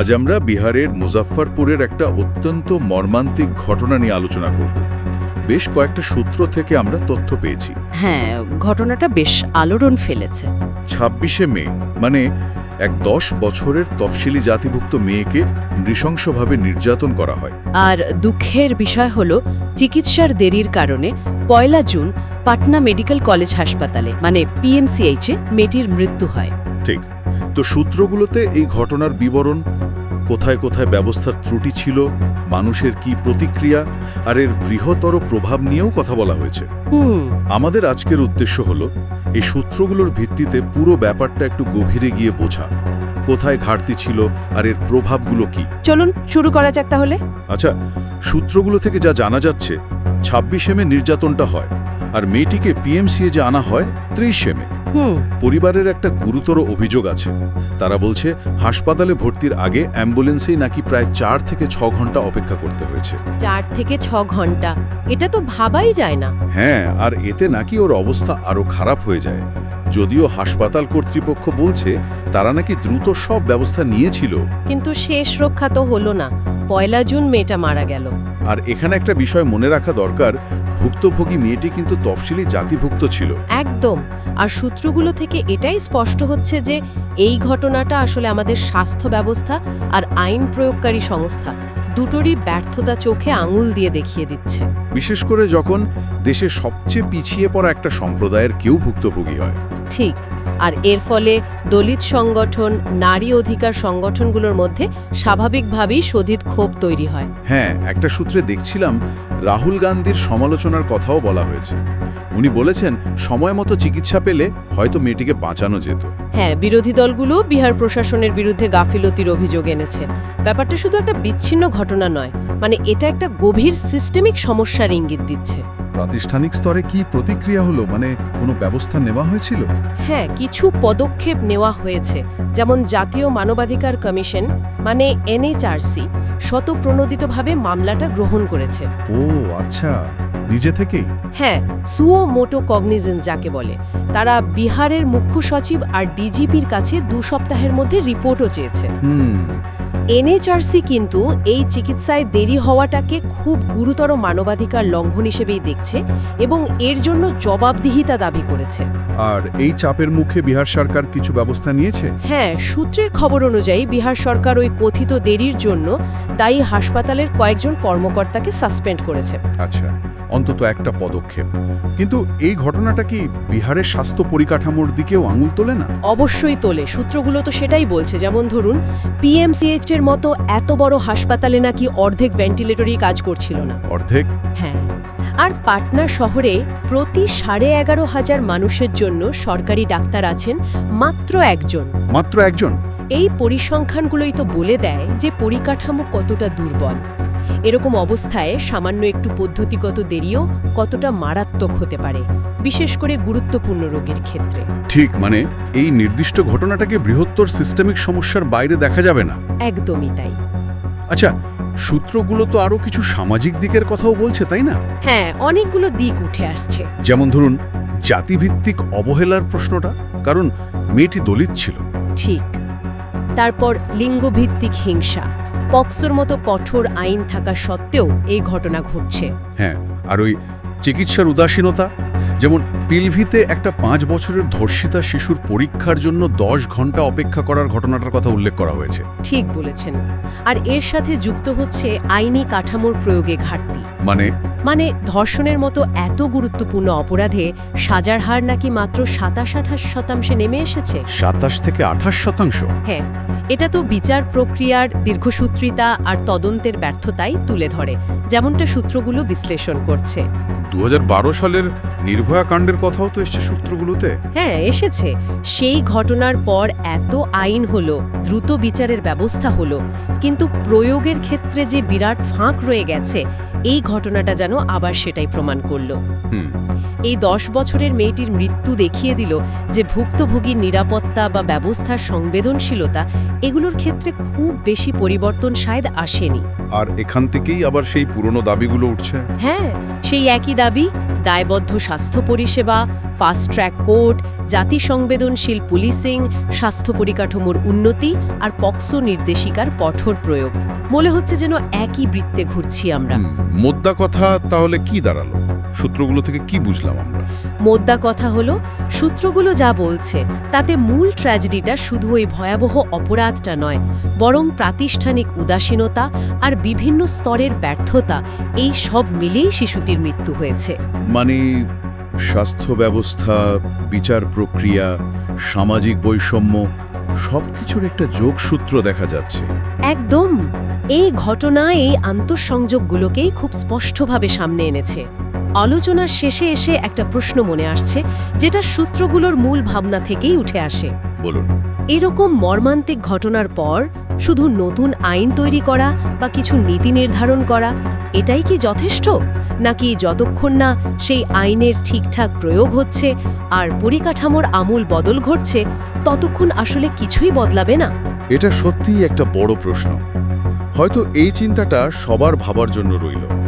আজ আমরা বিহারের মুজাফফরপুরের একটা অত্যন্ত মর্মান্তিক ঘটনা নিয়ে আলোচনা করব। বেশ কয়েকটা সূত্র থেকে আমরা তথ্য পেয়েছি। হ্যাঁ ঘটনাটা বেশ আলোড়ন ফেলেছে। ছাব্বিশে মে মানে এক দশ বছরের তফসিলি জাতিভুক্ত মেয়েকে নৃশংসভাবে নির্যাতন করা হয়। আর দুঃখের বিষয় হল চিকিৎসার দেরির কারণে পয়লা জুন পাটনা মেডিকেল কলেজ হাসপাতালে মানে পিএমসিএইচে মেয়েটির মৃত্যু হয়। ঠিক। তো সূত্রগুলোতে এই ঘটনার বিবরণ কোথায় কোথায় ব্যবস্থার ত্রুটি ছিল মানুষের কি প্রতিক্রিয়া আর এর বৃহত্তর প্রভাব নিয়েও কথা বলা হয়েছে। আমাদের আজকের উদ্দেশ্য হল এই সূত্রগুলোর ভিত্তিতে পুরো ব্যাপারটা একটু গভীরে গিয়ে বোঝা। কোথায় ঘাটতি ছিল আর এর প্রভাবগুলো কি? চলুন শুরু করা যাক তাহলে। আচ্ছা সূত্রগুলো থেকে যা জানা যাচ্ছে ছাব্বিশে মে নির্যাতনটা হয় আর মেয়েটিকে পিএমসিএ যে আনা হয় ত্রিশে মে পরিবারের একটা গুরুতর অভিযোগ আছে। তারা বলছে হাসপাতালে ভর্তির আগে অ্যাম্বুলেন্সেই নাকি প্রায় চার থেকে ছ ঘণ্টা অপেক্ষা করতে হয়েছে। চার থেকে ছ ঘণ্টা? এটা তো ভাবাই যায় না। হ্যাঁ আর এতে নাকি ওর অবস্থা আরও খারাপ হয়ে যায়। যদিও হাসপাতাল কর্তৃপক্ষ বলছে তারা নাকি দ্রুত সব ব্যবস্থা নিয়েছিল। কিন্তু শেষ রক্ষা তো হলো না। পয়লা জুন মেয়েটা মারা গেল। আর এখানে একটা বিষয় মনে রাখা দরকার ভুক্তভোগী মেয়েটি কিন্তু তফসিলি জাতিভুক্ত ছিল। একদম। আর সূত্রগুলো থেকে এটাই স্পষ্ট হচ্ছে যে এই ঘটনাটা আসলে আমাদের স্বাস্থ্য ব্যবস্থা আর আইন প্রয়োগকারী সংস্থা দুটোরই ব্যর্থতা চোখে আঙুল দিয়ে দেখিয়ে দিচ্ছে। বিশেষ করে যখন দেশের সবচেয়ে পিছিয়ে পড়া একটা সম্প্রদায়ের কেউ ভুক্তভোগী হয়। ঠিক। আর এর ফলে দলিত সংগঠন নারী অধিকার সংগঠনগুলোর মধ্যে স্বাভাবিকভাবেই শোধিত ক্ষোভ তৈরি হয়। হ্যাঁ একটা সূত্রে দেখছিলাম রাহুল গান্ধীর সমালোচনার কথাও বলা হয়েছে। উনি বলেছেন সময় মতো চিকিৎসা পেলে হয়তো মেয়েটিকে বাঁচানো যেত। হ্যাঁ বিরোধী দলগুলো বিহার প্রশাসনের বিরুদ্ধে গাফিলতির অভিযোগ এনেছে। ব্যাপারটা শুধু একটা বিচ্ছিন্ন ঘটনা নয় মানে এটা একটা গভীর সিস্টেমিক সমস্যার ইঙ্গিত দিচ্ছে। প্রাতিষ্ঠানিক স্তরে কি প্রতিক্রিয়া হলো? মানে কোনো ব্যবস্থা নেওয়া হয়েছিল? হ্যাঁ কিছু পদক্ষেপ নেওয়া হয়েছে। যেমন জাতীয় মানবাধিকার কমিশন মানে এনএচআরসি শতপ্রণোদিতভাবে মামলাটা গ্রহণ করেছে। ও আচ্ছা। নিজে থেকেই? হ্যাঁ সুও মোটো কগনিজেন্স যাকে বলে। তারা বিহারের মুখ্য সচিব আর ডিজিপির কাছে দু সপ্তাহের মধ্যে রিপোর্টও চেয়েছে। হুম। এনএচআরসি কিন্তু এই চিকিৎসায় দেরি হওয়াটাকে খুব গুরুতর মানবাধিকার লঙ্ঘন হিসেবেই দেখছে এবং এর জন্য জবাবদিহিতা দাবি করেছে। আর এই চাপের মুখে বিহার সরকার কিছু ব্যবস্থা নিয়েছে? হ্যাঁ সূত্রের খবর অনুযায়ী বিহার সরকার ওই কথিত দেরির জন্য দায়ী হাসপাতালের কয়েকজন কর্মকর্তাকে সাসপেন্ড করেছে। আচ্ছা। অন্তত একটা পদক্ষেপ। কিন্তু এই ঘটনাটা কি বিহারের স্বাস্থ্য পরিকাঠামোর দিকেও আঙুল তোলে না? অবশ্যই তোলে। সূত্রগুলো তো সেটাই বলছে। যেমন ধরুন পিএমসিএইচ এর মতো এত বড় হাসপাতালে নাকি অর্ধেক ভেন্টিলেটরই কাজ করছিল না। অর্ধেক? হ্যাঁ। আর পাটনা শহরে প্রতি সাড়ে এগারো হাজার মানুষের জন্য সরকারি ডাক্তার আছেন মাত্র একজন। মাত্র একজন? এই পরিসংখ্যানগুলোই তো বলে দেয় যে পরিকাঠামো কতটা দুর্বল। এরকম অবস্থায় সামান্য একটু পদ্ধতিগত দেরিও কতটা মারাত্মক হতে পারে বিশেষ করে গুরুত্বপূর্ণ রোগীর ক্ষেত্রে। ঠিক মানে এই নির্দিষ্ট ঘটনাটাকে বৃহত্তর সিস্টেমিক সমস্যার বাইরে দেখা যাবে না? একদমই তাই। আচ্ছা সূত্রগুলো তো আরও কিছু সামাজিক দিকের কথাও বলছে তাই না? হ্যাঁ অনেকগুলো দিক উঠে আসছে। যেমন ধরুন জাতিভিত্তিক অবহেলার প্রশ্নটা কারণ মেয়েটি দলিত ছিল। ঠিক। তারপর লিঙ্গভিত্তিক হিংসা। পক্সোর মতো কঠোর আইন থাকা সত্ত্বেও এই ঘটনা ঘটছে। হ্যাঁ আর ওই চিকিৎসার উদাসীনতা? যেমন পিলভিতে একটা পাঁচ বছরের ধর্ষিতা শিশুর পরীক্ষার জন্য দশ ঘণ্টা অপেক্ষা করার ঘটনাটার কথা উল্লেখ করা হয়েছে। ঠিক বলেছেন। আর এর সাথে যুক্ত হচ্ছে আইনি কাঠামোর প্রয়োগে ঘাটতি। মানে? মানে ধর্ষণের মতো এত গুরুত্বপূর্ণ অপরাধে সাজার হার নাকি মাত্র সাতাশ আঠাশ শতাংশে নেমে এসেছে? সাতাশ থেকে আঠাশ শতাংশ? হ্যাঁ এটা তো বিচার প্রক্রিয়ার দীর্ঘসূত্রিতা আর তদন্তের ব্যর্থতাই তুলে ধরে যেমনটা সূত্রগুলো বিশ্লেষণ করছে। দু হাজার বারো সালের নির্ভয়া কাণ্ডের কথাও তো এসছে সূত্রগুলোতে। হ্যাঁ এসেছে। সেই ঘটনার পর এত আইন হলো দ্রুত বিচারের ব্যবস্থা হলো কিন্তু প্রয়োগের ক্ষেত্রে যে বিরাট ফাঁক রয়ে গেছে এই ঘটনাটা যেন আবার সেটাই প্রমাণ করল। হুম। এই দশ বছরের মেয়েটির মৃত্যু দেখিয়ে দিল যে ভুক্তভোগীর নিরাপত্তা বা ব্যবস্থার সংবেদনশীলতা এগুলোর ক্ষেত্রে খুব বেশি পরিবর্তন শায়দ আসেনি। আর এখান থেকেই আবার সেই পুরনো দাবিগুলো উঠছে? হ্যাঁ সেই একই দাবি দায়বদ্ধ স্বাস্থ্য পরিষেবা ফাস্ট ট্র্যাক কোর্ট জাতি সংবেদনশীল পুলিশিং স্বাস্থ্য পরিকাঠামোর উন্নতি আর পক্সো নির্দেশিকার কঠোর প্রয়োগ। মনে হচ্ছে যেন একই বৃত্তে ঘুরছি আমরা। মোদ্দা কথা তাহলে কি দাঁড়াল? সূত্রগুলো থেকে কি বুঝলাম আমরা? মোদ্দা কথা হলো সূত্রগুলো যা বলছে তাতে মূল ট্র্যাজেডিটা শুধু ওই ভয়াবহ অপরাধটা নয় বরং প্রাতিষ্ঠানিক উদাসীনতা আর বিভিন্ন স্তরের ব্যর্থতা এই সব মিলেই শিশুটির মৃত্যু হয়েছে। মানে স্বাস্থ্য ব্যবস্থা বিচার প্রক্রিয়া সামাজিক বৈষম্য সবকিছুর একটা যোগসূত্র দেখা যাচ্ছে। একদম! এই ঘটনা এই আন্তঃসংযোগগুলোকেই খুব স্পষ্টভাবে সামনে এনেছে। আলোচনার শেষে এসে একটা প্রশ্ন মনে আসছে যেটা সূত্রগুলোর মূল ভাবনা থেকেই উঠে আসে। বলুন। এরকম মর্মান্তিক ঘটনার পর শুধু নতুন আইন তৈরি করা বা কিছু নীতি নির্ধারণ করা এটাই কি যথেষ্ট? নাকি যতক্ষণ না সেই আইনের ঠিকঠাক প্রয়োগ হচ্ছে আর পরিকাঠামোর আমূল বদল ঘটছে ততক্ষণ আসলে কিছুই বদলাবে না? এটা সত্যিই একটা বড় প্রশ্ন। হয়তো এই চিন্তাটা সবার ভাবার জন্য রইল।